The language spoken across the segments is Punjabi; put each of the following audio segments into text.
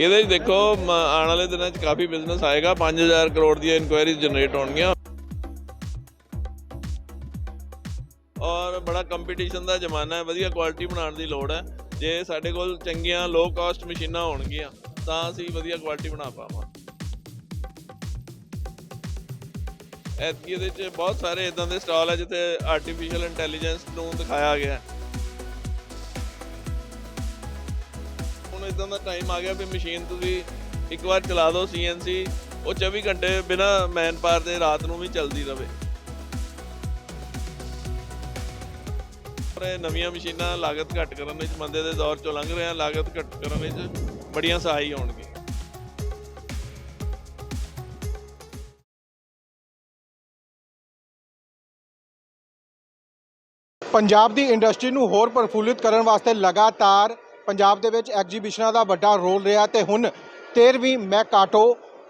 ਇਹਦੇ 'ਚ ਦੇਖੋ, ਮ- ਆਉਣ ਵਾਲੇ ਦਿਨਾਂ 'ਚ ਕਾਫੀ ਬਿਜ਼ਨਸ ਆਏਗਾ। 5000 ਕਰੋੜ ਦੀਆਂ ਇਨਕੁਆਇਰੀਜ਼ ਜਨਰੇਟ ਹੋਣਗੀਆਂ। ਔਰ ਬੜਾ ਕੰਪੀਟੀਸ਼ਨ ਦਾ ਜ਼ਮਾਨਾ ਹੈ। ਵਧੀਆ ਕੁਆਲਿਟੀ ਬਣਾਉਣ ਦੀ ਲੋੜ ਹੈ। ਜੇ ਸਾਡੇ ਕੋਲ ਚੰਗੀਆਂ ਲੋ ਕਾਸਟ ਮਸ਼ੀਨਾਂ ਹੋਣਗੀਆਂ, ਤਾਂ ਅਸੀਂ ਵਧੀਆ ਕੁਆਲਿਟੀ ਬਣਾ ਪਾਵਾਂਗੇ। ਐਤਕੀ ਇਹਦੇ 'ਚ ਬਹੁਤ ਸਾਰੇ ਇਦਾਂ ਦੇ ਸਟਾਲ ਹੈ, ਜਿੱਥੇ ਆਰਟੀਫੀਸ਼ੀਅਲ ਇੰਟੈਲੀਜੈਂਸ ਨੂੰ ਦਿਖਾਇਆ ਗਿਆ ਹੈ। ਇਦਾਂ ਦਾ ਟਾਈਮ ਆ ਗਿਆ ਵੀ ਮਸ਼ੀਨ ਤੁਸੀਂ ਇੱਕ ਵਾਰ ਚਲਾ ਦਿਓ ਸੀਐਨਸੀ ਉਹ 24 ਘੰਟੇ ਬਿਨਾ ਮੈਨ ਪਾਵਰ ਦੇ ਰਾਤ ਨੂੰ ਵੀ ਚੱਲਦੀ ਰਵੇ। ਪਰ ਨਵੀਆਂ ਮਸ਼ੀਨਾਂ ਲਾਗਤ ਘੱਟ ਕਰਨ ਵਿੱਚ ਮੰਦੇ ਦੇ ਦੌਰ ਚੋਂ ਲੰਘ ਰਹੇ ਆ ਲਾਗਤ ਘੱਟ ਕਰਨ ਵਿੱਚ ਬੜੀਆਂ ਸਹਾਈ ਹੋਣਗੀਆਂ। ਪੰਜਾਬ ਦੀ ਇੰਡਸਟਰੀ ਨੂੰ ਹੋਰ ਪ੍ਰਫੁੱਲਿਤ ਕਰਨ ਵਾਸਤੇ ਲਗਾਤਾਰ ਪੰਜਾਬ ਦੇ ਵਿੱਚ ਐਗਜੀਬਿਸ਼ਨਾਂ ਦਾ ਵੱਡਾ ਰੋਲ ਰਿਹਾ ਤੇ ਹੁਣ 13ਵੀਂ ਮੈਕਾਟੋ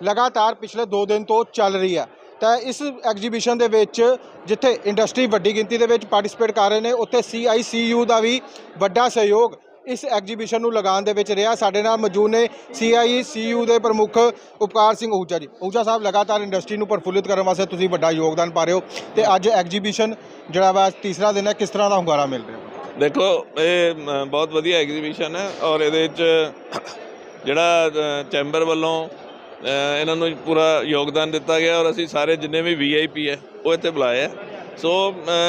ਲਗਾਤਾਰ ਪਿਛਲੇ 2 ਦਿਨ ਤੋਂ ਚੱਲ ਰਹੀ ਹੈ। ਤਾਂ ਇਸ ਐਗਜੀਬਿਸ਼ਨ ਦੇ ਵਿੱਚ ਜਿੱਥੇ ਇੰਡਸਟਰੀ ਵੱਡੀ ਗਿਣਤੀ ਦੇ ਵਿੱਚ ਪਾਰਟਿਸਿਪੇਟ ਕਰ ਰਹੇ ਨੇ, ਉੱਥੇ CICU ਦਾ ਵੀ ਵੱਡਾ ਸਹਿਯੋਗ ਇਸ ਐਗਜੀਬਿਸ਼ਨ ਨੂੰ ਲਗਾਉਣ ਦੇ ਵਿੱਚ ਰਿਹਾ। ਸਾਡੇ ਨਾਲ ਮੌਜੂਦ ਨੇ CICU ਦੇ ਪ੍ਰਮੁੱਖ ਉਪਕਾਰ ਸਿੰਘ ਊਜਾ ਜੀ। ਊਜਾ ਸਾਹਿਬ, ਲਗਾਤਾਰ ਇੰਡਸਟਰੀ ਨੂੰ ਪ੍ਰਫੁੱਲਿਤ ਕਰਨ ਵਾਸਤੇ ਤੁਸੀਂ ਵੱਡਾ ਯੋਗਦਾਨ ਪਾ ਰਹੇ ਹੋ ਤੇ ਅੱਜ ਐਗਜੀਬਿਸ਼ਨ ਜਿਹੜਾ ਵਾ ਤੀਸਰਾ ਦਿਨ ਹੈ, ਕਿਸ ਤਰ੍ਹਾਂ ਦਾ ਹੁੰਗਾਰਾ ਮਿਲ ਰਿਹਾ? ਦੇਖੋ, ਇਹ ਬਹੁਤ ਵਧੀਆ ਐਗਜ਼ੀਬਿਸ਼ਨ ਹੈ ਔਰ ਇਹਦੇ ਵਿੱਚ ਜਿਹੜਾ ਚੈਂਬਰ ਵੱਲੋਂ ਇਹਨਾਂ ਨੂੰ ਪੂਰਾ ਯੋਗਦਾਨ ਦਿੱਤਾ ਗਿਆ ਔਰ ਅਸੀਂ ਸਾਰੇ ਜਿੰਨੇ ਵੀ ਵੀਆਈਪੀ ਹੈ, ਉਹ ਇੱਥੇ ਬੁਲਾਏ ਆ ਸੋ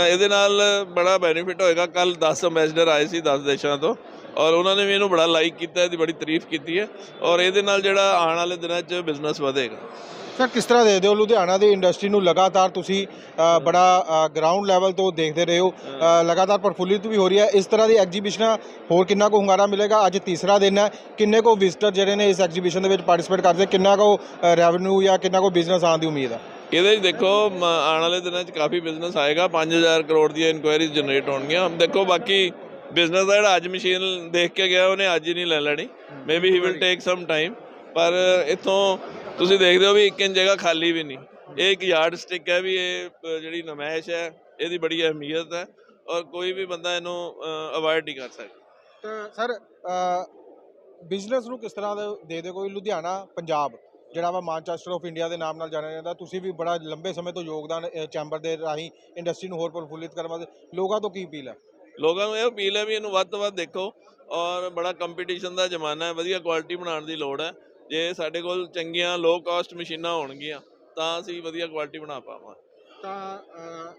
ਇਹਦੇ ਨਾਲ ਬੜਾ ਬੈਨੀਫਿਟ ਹੋਏਗਾ। ਕੱਲ 10 ਅੰਬੈਸਡਰ ਆਏ ਸੀ 10 ਦੇਸ਼ਾਂ ਤੋਂ। ਔਰ ਉਹਨਾਂ ਨੇ ਵੀ ਇਹਨੂੰ ਬੜਾ ਲਾਈਕ ਕੀਤਾ ਇਹਦੀ ਬੜੀ ਤਾਰੀਫ ਕੀਤੀ ਹੈ ਔਰ ਇਹਦੇ ਨਾਲ ਜਿਹੜਾ ਆਉਣ ਵਾਲੇ ਦਿਨਾਂ 'ਚ ਬਿਜ਼ਨਸ ਵਧੇਗਾ। ਸਰ ਕਿਸ ਤਰ੍ਹਾਂ ਦੇਖਦੇ ਹੋ ਲੁਧਿਆਣਾ ਦੀ ਇੰਡਸਟਰੀ ਨੂੰ ਲਗਾਤਾਰ ਤੁਸੀਂ ਬੜਾ ਗਰਾਊਂਡ ਲੈਵਲ ਤੋਂ ਦੇਖਦੇ ਰਹੇ ਹੋ? ਲਗਾਤਾਰ ਪ੍ਰਫੁੱਲਿਤ ਵੀ ਹੋ ਰਹੀ ਹੈ। ਇਸ ਤਰ੍ਹਾਂ ਦੀ ਐਗਜੀਬਿਸ਼ਨਾਂ ਹੋਰ ਕਿੰਨਾ ਕੁ ਹੁੰਗਾਰਾ ਮਿਲੇਗਾ? ਅੱਜ ਤੀਸਰਾ ਦਿਨ ਹੈ। ਕਿੰਨੇ ਕੋ ਵਿਜ਼ਟਰ ਜਿਹੜੇ ਨੇ ਇਸ ਐਗਜੀਬਿਸ਼ਨ ਦੇ ਵਿੱਚ ਪਾਰਟਿਸਿਪੇਟ ਕਰਦੇ? ਕਿੰਨਾ ਕੋ ਰੈਵਨਿਊ ਜਾਂ ਕਿੰਨਾ ਕੋ ਬਿਜ਼ਨਸ ਆਉਣ ਦੀ ਉਮੀਦ ਹੈ? ਇਹਦੇ 'ਚ ਦੇਖੋ ਆਉਣ ਵਾਲੇ ਦਿਨਾਂ 'ਚ ਕਾਫੀ ਬਿਜ਼ਨਸ ਆਏਗਾ। 5000 ਕਰੋੜ ਦੀਆਂ ਇਨਕੁਆਇਰੀਜ਼ ਜਨਰੇਟ ਹੋਣਗੀਆਂ। ਦੇਖੋ ਬਾਕੀ ਬਿਜ਼ਨਸ ਦਾ ਜਿਹੜਾ ਅੱਜ ਮਸ਼ੀਨ ਦੇਖ ਕੇ ਗਿਆ, ਉਹਨੇ ਅੱਜ ਹੀ ਨਹੀਂ ਲੈ ਲੈਣੀ। Maybe he will take some time ਪਰ ਇਥੋਂ ਤੁਸੀਂ ਦੇਖਦੇ ਹੋ ਵੀ ਇੱਕ ਇੰਚ ਜਗ੍ਹਾ ਖਾਲੀ ਵੀ ਨਹੀਂ। ਇਹ ਇੱਕ ਯਾਰਡ ਸਟਿਕ ਹੈ ਵੀ ਇਹ ਜਿਹੜੀ ਨਮਾਇਸ਼ ਹੈ, ਇਹਦੀ ਬੜੀ ਅਹਿਮੀਅਤ ਹੈ ਔਰ ਕੋਈ ਵੀ ਬੰਦਾ ਇਹਨੂੰ ਅਵਾਇਡ ਨਹੀਂ ਕਰ ਸਕਦਾ। ਤਾਂ ਸਰ ਬਿਜ਼ਨਸ ਨੂੰ ਕਿਸ ਤਰ੍ਹਾਂ ਦੇ ਦੇ ਕੋਈ? ਲੁਧਿਆਣਾ, ਪੰਜਾਬ, ਜਿਹੜਾ ਵਾ ਮਾਨਚੈਸਟਰ ਆਫ ਇੰਡੀਆ ਦੇ ਨਾਮ ਨਾਲ ਜਾਣਿਆ ਜਾਂਦਾ। ਤੁਸੀਂ ਵੀ ਬੜਾ ਲੰਬੇ ਸਮੇਂ ਤੋਂ ਯੋਗਦਾਨ ਚੈਂਬਰ ਦੇ ਰਾਹੀਂ ਇੰਡਸਟਰੀ ਨੂੰ ਹੋਰ ਪ੍ਰਫੁੱਲਿਤ ਕਰਨ ਵਾਸਤੇ ਲੋਕਾਂ ਤੋਂ ਕੀ ਅਪੀਲ ਹੈ? ਲੋਕਾਂ ਨੂੰ ਇਹ ਅਪੀਲ ਹੈ ਵੀ ਇਹਨੂੰ ਵੱਧ ਤੋਂ ਵੱਧ ਦੇਖੋ ਔਰ ਬੜਾ ਕੰਪੀਟੀਸ਼ਨ ਦਾ ਜ਼ਮਾਨਾ ਹੈ ਵਧੀਆ ਕੁਆਲਿਟੀ ਬਣਾਉਣ ਦੀ ਲੋੜ ਹੈ। ਜੇ ਸਾਡੇ ਕੋਲ ਚੰਗੀਆਂ ਲੋ ਕਾਸਟ ਮਸ਼ੀਨਾਂ ਹੋਣਗੀਆਂ ਤਾਂ ਅਸੀਂ ਵਧੀਆ ਕੁਆਲਿਟੀ ਬਣਾ ਪਾਵਾਂਗੇ। ਤਾਂ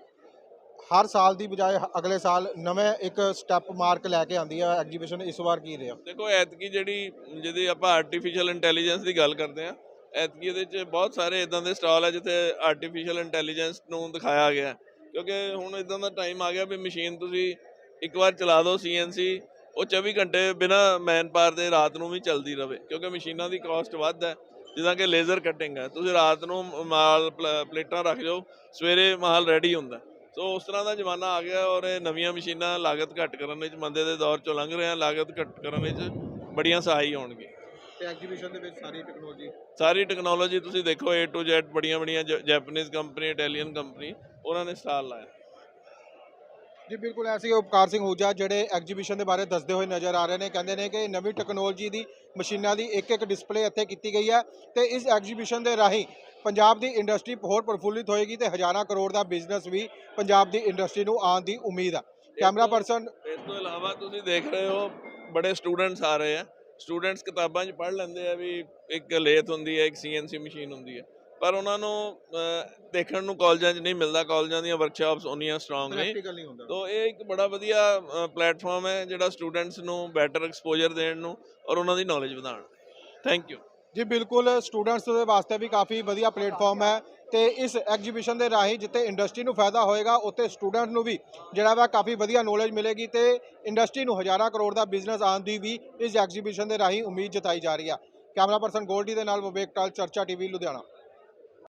ਹਰ ਸਾਲ ਦੀ ਬਜਾਏ ਅਗਲੇ ਸਾਲ ਨਵੇਂ ਇੱਕ ਸਟੈਪ ਮਾਰਕ ਲੈ ਕੇ ਆਂਦੀ ਹੈ ਐਗਜੀਬਿਸ਼ਨ ਇਸ ਵਾਰ ਕੀ ਰਿਹਾ? ਦੇਖੋ ਐਤਕੀ ਜਿਹੜੀ ਜਿਹਦੀ ਆਪਾਂ ਆਰਟੀਫੀਸ਼ੀਅਲ ਇੰਟੈਲੀਜੈਂਸ ਦੀ ਗੱਲ ਕਰਦੇ ਆ ਐਤਕੀ ਇਹਦੇ 'ਚ ਬਹੁਤ ਸਾਰੇ ਇਦਾਂ ਦੇ ਸਟਾਲ ਹੈ ਜਿੱਥੇ ਆਰਟੀਫੀਸ਼ੀਅਲ ਇੰਟੈਲੀਜੈਂਸ ਨੂੰ ਦਿਖਾਇਆ ਗਿਆ। ਕਿਉਂਕਿ ਹੁਣ ਇਦਾਂ ਦਾ ਟਾਈਮ ਆ ਗਿਆ ਵੀ ਮਸ਼ੀਨ ਤੁਸੀਂ ਇੱਕ ਵਾਰ ਚਲਾ ਦਿਓ ਸੀਐਨਸੀ ਉਹ 24 ਘੰਟੇ ਬਿਨਾ ਮੈਨ ਪਾਵਰ ਦੇ ਰਾਤ ਨੂੰ ਵੀ ਚੱਲਦੀ ਰਵੇ ਕਿਉਂਕਿ ਮਸ਼ੀਨਾਂ ਦੀ ਕਾਸਟ ਵੱਧ ਹੈ ਜਿੱਦਾਂ ਕਿ ਲੇਜ਼ਰ ਕਟਿੰਗ ਹੈ। ਤੁਸੀਂ ਰਾਤ ਨੂੰ ਮਾਲ ਪਲ- ਪਲੇਟਾਂ ਰੱਖ ਜਾਓ ਸਵੇਰੇ ਮਾਲ ਰੈਡੀ ਹੁੰਦਾ ਸੋ ਉਸ ਤਰ੍ਹਾਂ ਦਾ ਜ਼ਮਾਨਾ ਆ ਗਿਆ ਔਰ ਇਹ ਨਵੀਆਂ ਮਸ਼ੀਨਾਂ ਲਾਗਤ ਘੱਟ ਕਰਨ ਵਿੱਚ ਮੰਦੇ ਦੇ ਦੌਰ ਚੋਂ ਲੰਘ ਰਹੇ ਆ ਲਾਗਤ ਘੱਟ ਕਰਨ ਵਿੱਚ ਬੜੀਆਂ ਸਹਾਈ ਹੋਣਗੀਆਂ ਤੇ ਐਗਜੀਬਿਸ਼ਨ ਦੇ ਵਿੱਚ ਸਾਰੀ ਟੈਕਨੋਲੋਜੀ ਸਾਰੀ ਟੈਕਨੋਲੋਜੀ ਤੁਸੀਂ ਦੇਖੋ A to Z ਬੜੀਆਂ ਬੜੀਆਂ ਜੈਪਨੀਜ਼ ਕੰਪਨੀ ਇਟਾਲੀਅਨ ਕੰਪਨੀ ਉਹਨਾਂ ਨੇ ਸਟਾਲ ਲਾਇਆ। ਜੀ ਬਿਲਕੁਲ ਐਸੇ ਉਪਕਾਰ ਸਿੰਘ ਹੂਜਾ ਜਿਹੜੇ ਐਗਜੀਬਿਸ਼ਨ ਦੇ ਬਾਰੇ ਦੱਸਦੇ ਹੋਏ ਨਜ਼ਰ ਆ ਰਹੇ ਨੇ। ਕਹਿੰਦੇ ਨੇ ਕਿ ਨਵੀਂ ਟੈਕਨੋਲੋਜੀ ਦੀ ਮਸ਼ੀਨਾਂ ਦੀ ਇੱਕ ਇੱਕ ਡਿਸਪਲੇ ਇੱਥੇ ਕੀਤੀ ਗਈ ਹੈ ਤੇ ਇਸ ਐਗਜੀਬਿਸ਼ਨ ਦੇ ਰਾਹੀਂ ਪੰਜਾਬ ਦੀ ਇੰਡਸਟਰੀ ਹੋਰ ਪ੍ਰਫੁੱਲਿਤ ਹੋਏਗੀ ਤੇ ਹਜ਼ਾਰਾਂ ਕਰੋੜ ਦਾ ਬਿਜ਼ਨਸ ਵੀ ਪੰਜਾਬ ਦੀ ਇੰਡਸਟਰੀ ਨੂੰ ਆਉਣ ਦੀ ਉਮੀਦ ਹੈ ਕੈਮਰਾ ਪਰਸਨ ਇਸ ਤੋਂ ਇਲਾਵਾ ਤੁਸੀਂ ਦੇਖ ਰਹੇ ਹੋ ਬੜੇ ਸਟੂਡੈਂਟਸ ਆ ਰਹੇ ਆ। ਸਟੂਡੈਂਟਸ ਕਿਤਾਬਾਂ 'ਚ ਪੜ੍ਹ ਲੈਂਦੇ ਆ ਵੀ ਇੱਕ ਲੇਥ ਹੁੰਦੀ ਹੈ ਇੱਕ ਸੀਐਨਸੀ ਮਸ਼ੀਨ ਹੁੰਦੀ ਹੈ। ਪਰ ਉਹਨਾਂ ਨੂੰ ਦੇਖਣ ਨੂੰ ਕਾਲਜਾਂ 'ਚ ਨਹੀਂ ਮਿਲਦਾ। ਕਾਲਜਾਂ ਦੀਆਂ ਵਰਕਸ਼ਾਪਸ ਉਨੀਆਂ ਸਟਰੋਂਗ ਨਹੀਂ ਤੋ ਇਹ ਇੱਕ ਬੜਾ ਵਧੀਆ ਪਲੇਟਫਾਰਮ ਹੈ ਜਿਹੜਾ ਸਟੂਡੈਂਟਸ ਨੂੰ ਬੈਟਰ ਐਕਸਪੋਜ਼ਰ ਦੇਣ ਨੂੰ ਔਰ ਉਹਨਾਂ ਦੀ ਨੌਲੇਜ ਵਧਾਉਣ ਥੈਂਕ ਯੂ ਜੀ ਬਿਲਕੁਲ ਸਟੂਡੈਂਟਸ ਦੇ ਵਾਸਤੇ ਵੀ ਕਾਫੀ ਵਧੀਆ ਪਲੇਟਫਾਰਮ ਹੈ ਤੇ ਇਸ ਐਗਜੀਬਿਸ਼ਨ ਦੇ ਰਾਹੀਂ ਜਿੱਥੇ ਇੰਡਸਟਰੀ ਨੂੰ ਫਾਇਦਾ ਹੋਏਗਾ ਉੱਥੇ ਸਟੂਡੈਂਟ ਨੂੰ ਵੀ ਜਿਹੜਾ ਵਾ ਕਾਫੀ ਵਧੀਆ ਨੌਲੇਜ ਮਿਲੇਗੀ ਤੇ ਇੰਡਸਟਰੀ ਨੂੰ ਹਜ਼ਾਰਾਂ ਕਰੋੜ ਦਾ ਬਿਜ਼ਨਸ ਆਉਣ ਦੀ ਵੀ ਇਸ ਐਗਜੀਬਿਸ਼ਨ ਦੇ ਰਾਹੀਂ ਉਮੀਦ ਜਤਾਈ ਜਾ ਰਹੀ ਹੈ ਕੈਮਰਾ ਪਰਸਨ ਗੋਲਡੀ ਦੇ ਨਾਲ ਵਿਵੇਕ ਟਾਲ ਚਰਚਾ ਟੀਵੀ ਲੁਧਿਆਣਾ।